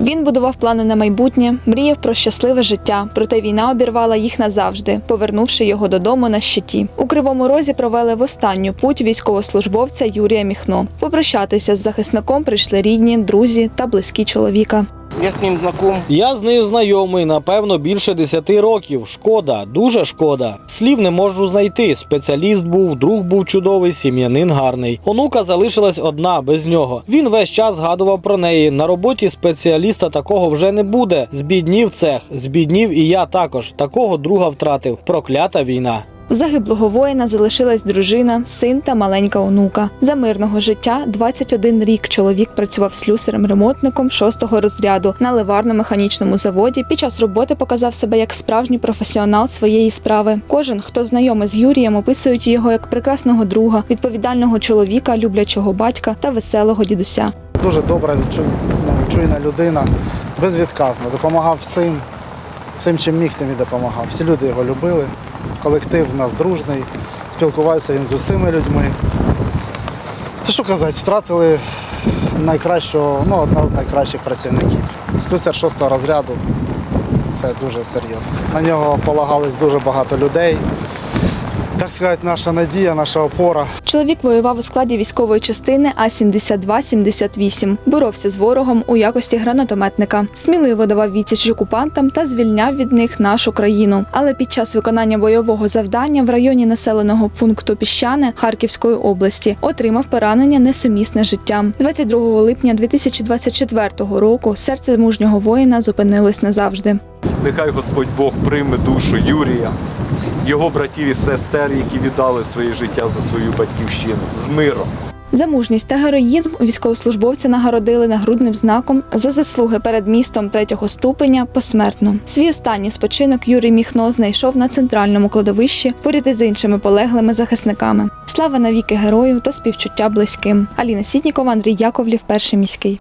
Він будував плани на майбутнє, мріяв про щасливе життя, проте війна обірвала їх назавжди, повернувши його додому на щиті. У кривому розі провели в останню путь військовослужбовця Юрія Міхно. Попрощатися з захисником прийшли рідні, друзі та близькі чоловіка. Я с ним знаком. Я з нею знайомий, напевно, більше 10 років. Шкода, дуже шкода. Слів не можу знайти. Спеціаліст був, друг був чудовий, сім'янин гарний. Онука залишилась одна без нього. Він весь час згадував про неї. На роботі спеціаліста такого вже не буде. Збіднів цех, збіднів і я також. Такого друга втратив. Проклята війна. Загиблого воїна залишилась дружина, син та маленька онука. За мирного життя 21 рік чоловік працював слюсарем-ремонтником шостого розряду на ливарно-механічному заводі. Під час роботи показав себе як справжній професіонал своєї справи. Кожен, хто знайомий з Юрієм, описують його як прекрасного друга, відповідального чоловіка, люблячого батька та веселого дідуся. Дуже добра, ну, чуйна людина, безвідказно, допомагав всім, всім, чим міг, тим і допомагав. Всі люди його любили, колектив у нас дружний, спілкувався він з усіма людьми. Та що казати, втратили найкращого, ну, одного з найкращих працівників. З шостого розряду це дуже серйозно. На нього полагались дуже багато людей. Так сказати, наша надія, наша опора. Чоловік воював у складі військової частини А 72-78 боровся з ворогом у якості гранатометника, сміливо давав відсіч окупантам та звільняв від них нашу країну. Але під час виконання бойового завдання в районі населеного пункту Піщане Харківської області отримав поранення несумісне з життям. 22 липня 2024 року серце мужнього воїна зупинилось назавжди. Нехай Господь Бог прийме душу Юрія, його братів і сестер, які віддали своє життя за свою батьківщину з миром. За мужність та героїзм військовослужбовця нагородили нагрудним знаком за заслуги перед містом третього ступеня посмертно. Свій останній спочинок Юрій Міхно знайшов на центральному кладовищі поряд із іншими полеглими захисниками. Слава навіки герою та співчуття близьким. Аліна Сітнікова, Андрій Яковлів, перший міський.